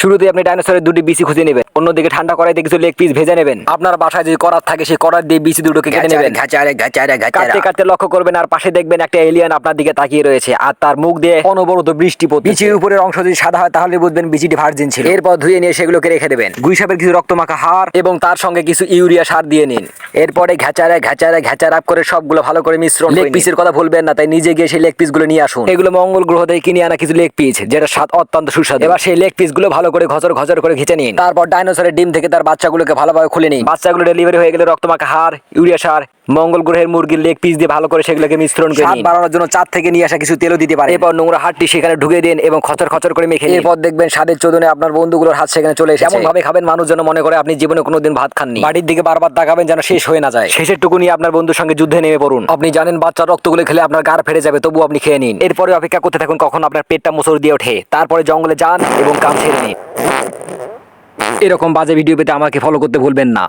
শুরুতে আপনি ডাইনোসরের দুটি বিসি খুঁজে নেবেন। অন্যদিকে ঠান্ডা কড়াইতে কিছু লেগ পিস ভেজে নেবেন। আপনার বাসায় যদি করার থাকে সেই করার দিয়ে বিসি দুটোকে কেটে নেবেন। কাটতে কাটতে লক্ষ্য করবেন আর পাশে দেখবেন একটা এলিয়ান আপনার দিকে তাকিয়ে রয়েছে আর তার মুখ দিয়ে অনবরত বৃষ্টি পড়ছে বিচির উপরের অংশ যদি সাদা হয় তাহলে বুঝবেন বিচিটি ভার্জিন ছিল। এরপর ধুয়ে নিয়ে সেগুলোকে রেখে দেবেন। গুইসাপের কিছু রক্তমাখা হাড় এবং তার সঙ্গে কিছু ইউরিয়া সার দিয়ে নিন। এরপরে ঘ্যাচারে ঘ্যাচারে ঘ্যাচার আপ করে সবগুলো ভালো করে মিশ্রণ লেগ পিসের কথা ভুলবেন না তাই নিজে গিয়ে সেই লেগ পিসগুলো নিয়ে আসুন। এগুলো মঙ্গল গ্রহ থেকে কিনে আনা কিছু লেগ পিস যেটা স্বাদ অত্যন্ত সুস্বাদু। এবার সেই লেগ পিসগুলো ভালো করে ঘচর ঘচর করে ঘেঁচে নিন। তারপর ডাইনোসরের ডিম থেকে তার বাচ্চাগুলোকে ভালোভাবে খুলে নিন। বাচ্চাগুলো ডেলিভারি হয়ে গেলে রক্তমাখা হাড় ইউরিয়া সার মঙ্গল গ্রহের মুরগির লেগ পিস দিয়ে ভালো করে সেগুলোকে মিশ্রণ করে নিন। বাড়ানোর জন্য চাঁদ থেকে নিয়ে আসা কিছু তেলও দিতে পারে এরপর নোংরা হাড়টি সেখানে ঢুকে দিন এবং খচর খচর করে মেখে এরপর দেখবেন স্বাদের চোদনে আপনার বন্ধুগুলোর হাত সেখানে চলে এসেছে। এমন ভাবে খাবেন মানুষ যেন মনে করে আপনি জীবনে কোনোদিন ভাত খাননি। বাড়ির দিকে বারবার তাকাবেন যেন শেষ হয়ে না যায়। শেষের টুকু নিয়ে আপনার বন্ধুর সঙ্গে যুদ্ধে নেমে পড়ুন। আপনি জানেন বাচ্চার রক্তগুলো খেলে আপনার গার ফেটে যাবে তবু আপনি খেয়ে নিন। এরপরে অপেক্ষা করতে থাকুন কখন আপনার পেটটা মোসর দিয়ে ওঠে। তারপরে জঙ্গলে যান এবং কাম ছেড়ে নিন। এরকম বাজে ভিডিও পেতে আমাকে ফলো করতে ভুলবেন না।